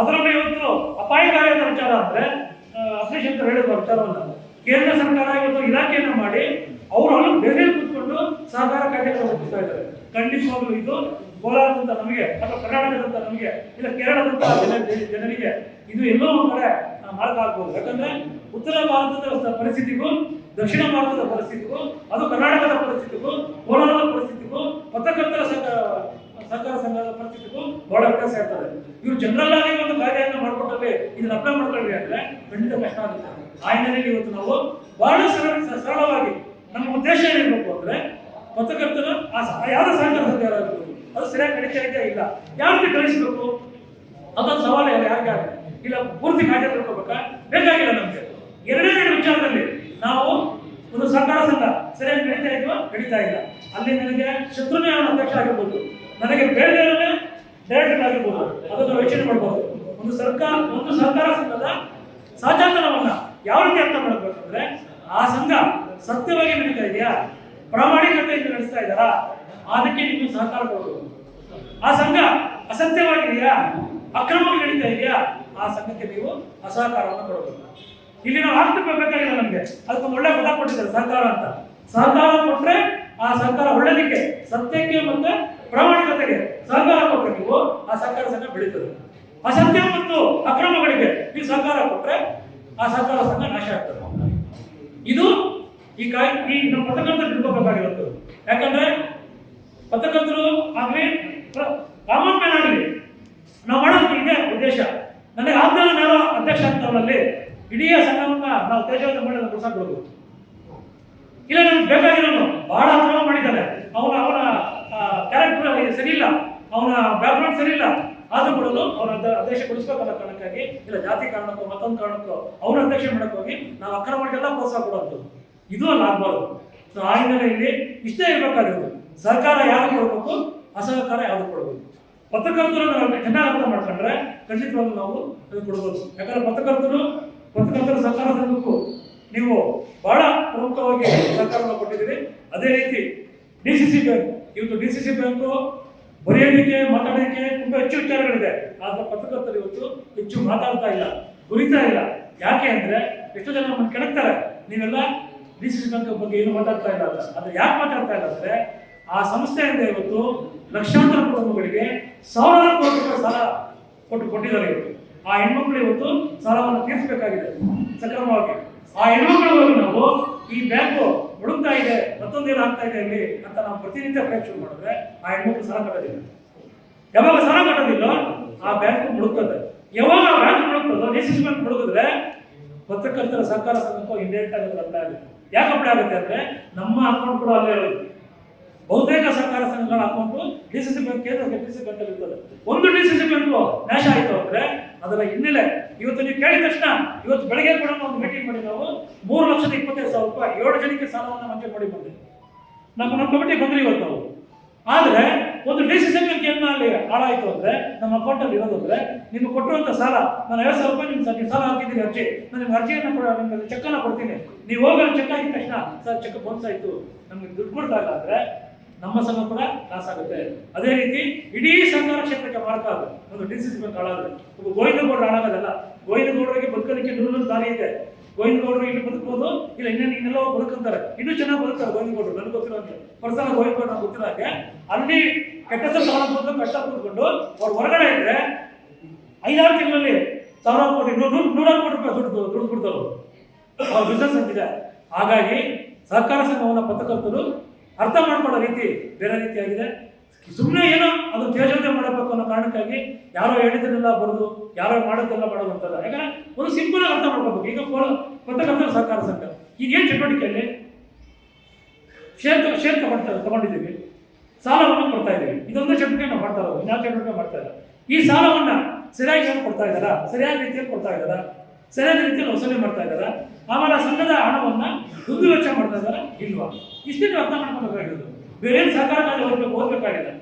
ಅದರಲ್ಲಿ ಇವತ್ತು ಅಪಾಯಕಾರಿಯಾದ ವಿಚಾರ ಅಂದ್ರೆ ಅಶ್ರೀಶಂಕರ್ ಹೇಳಿದ ನಾನು ಕೇಂದ್ರ ಸರ್ಕಾರ ಇವತ್ತು ಇಲಾಖೆಯನ್ನು ಮಾಡಿ ಅವರು ಅಲ್ಲಿ ಬೇರೆ ಕೂತ್ಕೊಂಡು ಸಹಕಾರ ಕಾರ್ಯಕ್ರಮ ಹೋಗ್ತಾ ಇದ್ದಾರೆ. ಖಂಡಿತವಾಗ್ಲೂ ಇದು ಕೋಲಾರದಂತ ನಮಗೆ ಅಥವಾ ಕರ್ನಾಟಕದಂತ ನಮಗೆ ಇಲ್ಲ ಕೇರಳದಂತ ಜನರಿಗೆ ಇದು ಎಲ್ಲೋ ಒಂದು ಕಡೆ ಮಾರ್ಗ ಆಗ್ಬೋದು. ಯಾಕಂದ್ರೆ ಉತ್ತರ ಭಾರತದ ಪರಿಸ್ಥಿತಿಗೂ, ದಕ್ಷಿಣ ಭಾರತದ ಪರಿಸ್ಥಿತಿಗೂ, ಅದು ಕರ್ನಾಟಕದ ಪರಿಸ್ಥಿತಿಗೂ, ಕೋಲಾರದ ಪರಿಸ್ಥಿತಿಗೂ, ಪತ್ರಕರ್ತರ ಸಂಘದ ಪರಿಸ್ಥಿತಿಗೂ ಬಹಳ ವ್ಯತ್ಯಾಸ ಇವರು ಜನರಲ್ ಆಗಿ ಒಂದು ಕಾಯ್ದೆಯನ್ನು ಮಾಡ್ಕೊಟ್ಟಲ್ಲಿ ಇದನ್ನ ಅಪ್ಲೈ ಮಾಡ್ಕೊಳ್ಳಿ ಅಂದ್ರೆ ಖಂಡಿತ ಕಷ್ಟ ಆಗುತ್ತೆ. ಆ ಹಿನ್ನೆಲೆಯಲ್ಲಿ ಇವತ್ತು ನಾವು ಬಹಳ ಸರಳವಾಗಿ ನಮ್ಮ ಉದ್ದೇಶ ಏನಿರ್ಬೇಕು ಅಂದ್ರೆ ಪತ್ರಕರ್ತರ ಆ ಯಾರ ಸಹಕಾರ ಸಂಘ ಅದು ಸರಿಯಾಗಿ ನಡೀತಾ ಇದೆಯಾ ಇಲ್ಲ, ಯಾರಿಗೆ ಕಳಿಸ್ಬೇಕು? ಅದೊಂದು ಸವಾಲು ಯಾಕೆ ಆಗುತ್ತೆ? ಇಲ್ಲ, ಪೂರ್ತಿ ಕಾರ್ಯ ತಿಳ್ಕೊಬೇಕಾ ಬೇಕಾಗಿಲ್ಲ ನಮ್ಗೆ. ಎರಡನೇ ಎರಡು ವಿಚಾರದಲ್ಲಿ ನಾವು ಒಂದು ಸರ್ಕಾರ ಸಂಘ ಸರಿಯಾಗಿ ನಡೀತಾ ಇದೆಯೋ, ನಡೀತಾ ಇಲ್ಲ. ಅಲ್ಲಿ ನನಗೆ ಶತ್ರುನೇ ಅಧ್ಯಕ್ಷ ಆಗಿರ್ಬೋದು ನನಗೆ ಬೇರೆ ಡೈರೆಕ್ಟರ್ ಆಗಿರ್ಬೋದು. ಅದನ್ನು ರಕ್ಷಣೆ ಮಾಡಬಹುದು ಒಂದು ಸರ್ಕಾರ ಒಂದು ಸರ್ಕಾರ ಸಂಘದ ಸಾಚಾತನವನ್ನ ಯಾವ ರೀತಿ ಅರ್ಥ ಮಾಡಬೇಕಂದ್ರೆ, ಆ ಸಂಘ ಸತ್ಯವಾಗಿ ನಡೀತಾ ಇದೆಯಾ? ಪ್ರಾಮಾಣಿಕತೆಯಿಂದ ನಡೆಸ್ತಾ ಇದ್ದಾರಾ? ಅದಕ್ಕೆ ನಿಮಗೆ ಸಹಕಾರ ಕೊಡಬಹುದು ಆ ಸಂಘ ಅಸತ್ಯವಾಗಿದೆಯಾ ಅಕ್ರಮವಾಗಿ ನಡೀತಾ ಇದೆಯಾ? ಆ ಸಂಘಕ್ಕೆ ನೀವು ಅಸಹಕಾರವನ್ನು ಕೊಡಬೇಕು ಇಲ್ಲಿ ನಾವು ಆರ್ಥಿಕ ಬೇಕಾಗಿಲ್ಲ ನಮಗೆ. ಅದಕ್ಕೆ ಒಳ್ಳೆ ಪದ ಕೊಟ್ಟಿದ್ದಾರೆ, ಸಹಕಾರ ಅಂತ. ಸಹಕಾರ ಕೊಟ್ಟರೆ ಆ ಸಹಕಾರ ಒಳ್ಳೆದಕ್ಕೆ, ಸತ್ಯಕ್ಕೆ ಮತ್ತೆ ಪ್ರಾಮಾಣಿಕತೆಗೆ ಸಹಕಾರ ಕೊಟ್ಟರೆ ನೀವು ಆ ಸಹಕಾರ ಸಂಘ ಬೆಳೀತದೆ ಅಸತ್ಯ ಮತ್ತು ಅಕ್ರಮಗಳಿಗೆ ನೀವು ಸಹಕಾರ ಕೊಟ್ಟರೆ ಆ ಸಹಕಾರ ಸಂಘ ನಾಶ ಆಗ್ತದೆ. ಇದು ಈ ಕಾಯ್, ಈ ನಮ್ಮ ಪತ್ರಕರ್ತರು ತಿಳ್ಕೋಬೇಕಾಗಿರುತ್ತದೆ ಯಾಕಂದ್ರೆ ಪತ್ರಕರ್ತರು ಆಗಲಿ ಕಾಮನ್ ಮ್ಯಾನ್ ಆಗಲಿ, ನಾವು ಮಾಡೋದು ನಿಮಗೆ ಉದ್ದೇಶ. ನನಗೆ ಆದ್ಮೇಲೆ ನಾನು ಅಧ್ಯಕ್ಷ ಅಂತವರಲ್ಲಿ ಇಡೀ ಸಂಘವನ್ನ ನಾವು ತೇಜವನ್ನು ಮಾಡಿ ಬಿಡಿಸಾಕ್ಬಿಡೋದು ಇಲ್ಲ, ನಮ್ಗೆ ಬೇಕಾಗಿರೋನು ಬಹಳ ಅಕ್ರಮ ಮಾಡಿದ್ದಾನೆ ಅವನ ಅವನ ಸರಿ ಇಲ್ಲ ಅವನ ಬ್ಯಾಕ್ಗ್ರೌಂಡ್ ಸರಿ ಇಲ್ಲ ಆದ್ರೂ ಕೂಡ ಅವನ ಅಧ್ಯಕ್ಷ ಕೊಡಿಸ್ಬೇಕಲ್ಲ ಕಾರಣಕ್ಕಾಗಿ, ಇಲ್ಲ ಜಾತಿ ಕಾರಣಕ್ಕೋ ಮತ್ತೊಂದು ಕಾರಣಕ್ಕೋ ಅವ್ರ ಅಧ್ಯಕ್ಷ ಮಾಡಕ್ ಹೋಗಿ ನಾವು ಅಕ್ರಮಕ್ಕೆಲ್ಲ ಪ್ರೋತ್ಸಾಹ ಕೊಡೋದು ಇದು ಅಲ್ಲ ಆಗ್ಬಾರ್ದು. ಸೊ ಆ ಹಿನ್ನೆಲೆಯಲ್ಲಿ ಇಷ್ಟೇ ಇರಬೇಕಾಗಿರೋದು. ಸರ್ಕಾರ ಯಾರು ಕೊಡಬೇಕು? ಅಸಹಕಾರ ಯಾರು ಕೊಡಬೇಕು? ಪತ್ರಕರ್ತರು ನಾವು ಚೆನ್ನಾಗಿ ಅರ್ಥ ಮಾಡ್ಕೊಂಡ್ರೆ ಖಂಡಿತವಾಗ್ಲು ನಾವು ಅದು ಕೊಡ್ಬೋದು. ಯಾಕಂದ್ರೆ ಪತ್ರಕರ್ತರು, ಪತ್ರಕರ್ತರ ಸರ್ಕಾರ ಸಂಘಕ್ಕೂ ನೀವು ಬಹಳ ಪ್ರಮುಖವಾಗಿ ಸರ್ಕಾರವನ್ನು ಕೊಟ್ಟಿದ್ದೀರಿ. ಅದೇ ರೀತಿ ಡಿ ಸಿ ಸಿ ಬ್ಯಾಂಕ್ ಇವತ್ತು ಡಿ ಸಿ ಸಿ ಬ್ಯಾಂಕು ಬರೆಯೋದಕ್ಕೆ ಮಾತಾಡೋದಕ್ಕೆ ತುಂಬಾ ಹೆಚ್ಚು ವಿಚಾರಗಳಿದೆ. ಆದ್ರೆ ಪತ್ರಕರ್ತರು ಇವತ್ತು ಹೆಚ್ಚು ಮಾತಾಡ್ತಾ ಇಲ್ಲ ಗುರಿತಾ ಇಲ್ಲ. ಯಾಕೆ ಅಂದ್ರೆ ಎಷ್ಟೋ ಜನ ನಮ್ಮನ್ನು ಕೆಣಕ್ತಾರೆ. ನೀವೆಲ್ಲ ಡಿ ಸಿ ಬಗ್ಗೆ ಏನು ಮಾತಾಡ್ತಾ ಇಲ್ಲ ಅಂತ. ಯಾಕೆ ಮಾತಾಡ್ತಾ ಇಲ್ಲ ಅಂದ್ರೆ ಆ ಸಂಸ್ಥೆಯಿಂದ ಇವತ್ತು ಲಕ್ಷಾಂತರ ಕುಟುಂಬಗಳಿಗೆ ಸಾವಿರಾರು ಕೋಟಿ ರೂಪಾಯಿ ಸಾಲ ಕೊಟ್ಟು ಕೊಟ್ಟಿದ್ದಾರೆ ಇವತ್ತು. ಆ ಹೆಣ್ಮಕ್ಳು ಇವತ್ತು ಸಾಲವನ್ನು ತೀರಿಸಬೇಕಾಗಿದೆ. ಸಕ್ರಮವಾಗಿ. ಆ ಹೆಣ್ಮಕ್ಳು ನಾವು ಈ ಬ್ಯಾಂಕು ಹುಡುಕ್ತಾ ಇದೆ ಮತ್ತೊಂದೇನು ಆಗ್ತಾ ಇದೆ ಇಲ್ಲಿ ಅಂತ ನಾವು ಪ್ರತಿನಿತ್ಯ ಪ್ರಯತ್ನ ಮಾಡಿದ್ರೆ ಆ ಹೆಣ್ಮಕ್ಳು ಸಾಲ ಕಟ್ಟೋದಿಲ್ಲ. ಯಾವಾಗ ಸಾಲ ಕಟ್ಟೋದಿಲ್ಲ, ಆ ಬ್ಯಾಂಕ್ ಮುಳುಗ್ತದೆ. ಯಾವಾಗ ಆ ಬ್ಯಾಂಕ್ ಮುಳುಗ್ತದೋ ಡಿಸಿಷನ್ ಬ್ಯಾಂಕ್ ಮುಳುಗಿದ್ರೆ ಪತ್ರಕರ್ತರ ಸಹಕಾರ ಸಂಘಕ್ಕೂ ಇಂಡೈರೆಕ್ಟ್ ಆಗಿ ಅಪ್ಲೈ ಆಗುತ್ತೆ. ಯಾಕೆ ಅಪ್ಲೈ ಆಗುತ್ತೆ ಅಂದ್ರೆ ನಮ್ಮ ಅಕೌಂಟ್ ಕೂಡ ಅಲ್ಲೇ ಇರುತ್ತೆ. ಬಹುತೇಕ ಸಹಕಾರ ಸಂಘಗಳ account D C C bank ಕೇಂದ್ರ ಡಿ ಬ್ಯಾಂಕ್ ಇರ್ತದೆ. ಒಂದು ಡಿ ಸಿ ಸಿ ಬ್ಯಾಂಕ್ ನಾಶ ಆಯಿತು ಅಂದ್ರೆ ಅದರ ಹಿನ್ನೆಲೆ ಇವತ್ತು ನೀವು ಕೇಳಿದ ತಕ್ಷಣ ಇವತ್ತು ಬೆಳಗ್ಗೆ ಕೂಡ ನಾವು ಮೀಟಿಂಗ್ ಮಾಡಿ ನಾವು ಮೂರು ಲಕ್ಷದ ಇಪ್ಪತ್ತೈದು ಸಾವಿರ ರೂಪಾಯಿ, ಏಳು ಜನಕ್ಕೆ ಸಾಲವನ್ನು ಮಂಜೂರು ಮಾಡಿ ಬಂದೆ ನಮ್ಮ ನಮ್ಮ ಕಮಿಟಿ ಬಂದ್ರಿ ಇವತ್ತು ನಾವು. ಆದರೆ ಒಂದು ಡಿ ಸಿ ಸಿ ಬ್ಯಾಂಕ್ ಏನ ಅಲ್ಲಿ ಹಾಳಾಯಿತು ಅಂದ್ರೆ ನಮ್ಮ ಅಕೌಂಟ್ ಅಲ್ಲಿ ಇರೋದು ಅಂದ್ರೆ ನಿಮ್ಗೆ ಕೊಟ್ಟಿರುವಂತ ಸಾಲ, ನಾನು ಎರಡು ಸಾವಿರ ರೂಪಾಯಿ ನಿಮ್ಗೆ ನೀವು ಸಾಲ ಹಾಕಿದ್ದೀನಿ ಅರ್ಜಿ, ನಾನು ನಿಮ್ಗೆ ಅರ್ಜಿಯನ್ನು ಕೊಡ ನಿಮ್ಗೆ ಚೆಕ್ಕನ್ನು ಕೊಡ್ತೀನಿ. ನೀವು ಹೋಗಿ ಚೆಕ್ ಆಗಿದ ತಕ್ಷಣ, ಸರ್, ಚೆಕ್ ಬೌನ್ಸ್ ಆಯ್ತು, ನಮಗೆ ದುಡ್ಡು ಕೊಡ್ತಾ ಇಲ್ಲ ನಮ್ಮ ಸಂಘ ಕೂಡ ಲಾಸ್ ಆಗುತ್ತೆ. ಅದೇ ರೀತಿ ಇಡೀ ಸರ್ಕಾರ ಕ್ಷೇತ್ರಕ್ಕೆ ಮಾರ್ಕ ಆಗುತ್ತೆ ಒಂದು ಡಿ ಸಿ ಸಿ ಬಂದು ಹಾಳಾದ್ರೆ ಒಬ್ಬ ಗೋವಿಂದಗೌಡರು ಹಾಳಾಗೋದಲ್ಲ ಗೋವಿಂದಗೌಡರಿಗೆ ಬದುಕೋದಕ್ಕೆ ನೂರು ದಾರಿ ಇದೆ. ಗೋವಿಂದಗೌಡರು ಇಲ್ಲಿ ಬದುಕಬಹುದು ಇಲ್ಲ ಇನ್ನೇನು ಇನ್ನೆಲ್ಲ ಬದುಕಂತಾರೆ. ಇನ್ನೂ ಚೆನ್ನಾಗಿ ಬದುಕ್ತಾರೆ ಗೋವಿಂದಗೌಡರು, ನನಗೆ ಗೊತ್ತಿರೋ ಹಾಗೆ. ಪರ್ಸನಲ್ ಗೋವಿಂದಗೌಡ ಗೊತ್ತಿರೋ ಹಾಗೆ. ಅಲ್ಲಿ ಕೆಟ್ಟ ತಗೊಂಡು ಕಷ್ಟ ಕೂತ್ಕೊಂಡು ಅವ್ರು ಹೊರಗಡೆ ಇದ್ರೆ ಐದಾರು ತಿಂಗಳಲ್ಲಿ ಸಾವಿರಾರು ಕೋಟಿ ನೂರು ನೂರು- ನೂರಾರು ಕೋಟಿ ರೂಪಾಯಿ ದುಡ್ಡು ದುಡ್ಡು ಕೊಡ್ತಾರೆ ಅವ್ರ ಬಿಸ್ನೆಸ್ ಅಂತಿದೆ. ಹಾಗಾಗಿ ಸಹಕಾರ ಸಂಘವನ್ನು ಪತ್ರಕರ್ತರು ಅರ್ಥ ಮಾಡ್ಕೊಳ್ಳೋ ರೀತಿ ಬೇರೆ ರೀತಿಯಾಗಿದೆ ಸುಮ್ಮನೆ ಏನೋ ಅದು ತೇಜೋದೇ ಮಾಡಬೇಕು ಅನ್ನೋ ಕಾರಣಕ್ಕಾಗಿ ಯಾರೋ ಹೇಳಿದ್ರೆಲ್ಲ ಬರೋದು, ಯಾರೋ ಮಾಡೋದೆಲ್ಲ ಮಾಡೋದು ಅಂತಲ್ಲ. ಯಾಕಂದ್ರೆ ಒಂದು ಸಿಂಪಲ್ ಅರ್ಥ ಮಾಡ್ಕೋಬೇಕು ಈಗ ಪತ್ರಕರ್ತರ ಸರ್ಕಾರ ಸಂಘ ಈಗ ಏನು ಚಟುವಟಿಕೆಯಲ್ಲಿ ಶೇರ್ ಶೇರ್ ತಗೊಂಡು, ತಗೊಂಡಿದ್ದೀವಿ. ಸಾಲವನ್ನು ಕೊಡ್ತಾ ಇದ್ದೀವಿ. ಇದೊಂದೇ ಚಟುವಟಿಕೆ ನಾವು ಮಾಡ್ತಾ ಇರೋದು. ಇನ್ನೊಂದು ಚಟುವಟಿಕೆ ಮಾಡ್ತಾ ಇಲ್ಲ. ಈ ಸಾಲವನ್ನು ಸರಿಯಾಗಿ ಕೊಡ್ತಾ ಇದ್ದಾರಾ? ಸರಿಯಾದ ರೀತಿಯಲ್ಲಿ ಕೊಡ್ತಾ ಇದ್ದಾರಾ? ಸರಿಯಾದ ರೀತಿಯಲ್ಲಿ ವಸೂಲಿ ಮಾಡ್ತಾ ಇದ್ದಾರಾ? ಆಮೇಲೆ ಸಂಘದ ಹಣವನ್ನ ದುಂದು ವೆಚ್ಚ ಮಾಡ್ತಾ ಇದ್ದಾರೆ. ಇಲ್ವಾ? ಇಷ್ಟೇ ಅರ್ಥ ಮಾಡ್ಕೊಬೇಕಾಗಿರೋದು ಬೇರೆ ಸರ್ಕಾರದಲ್ಲಿ ಹೋಗ್ಬೇಕು ಓದ್ಬೇಕು ಓದ್ಬೇಕಾಗಿದೆ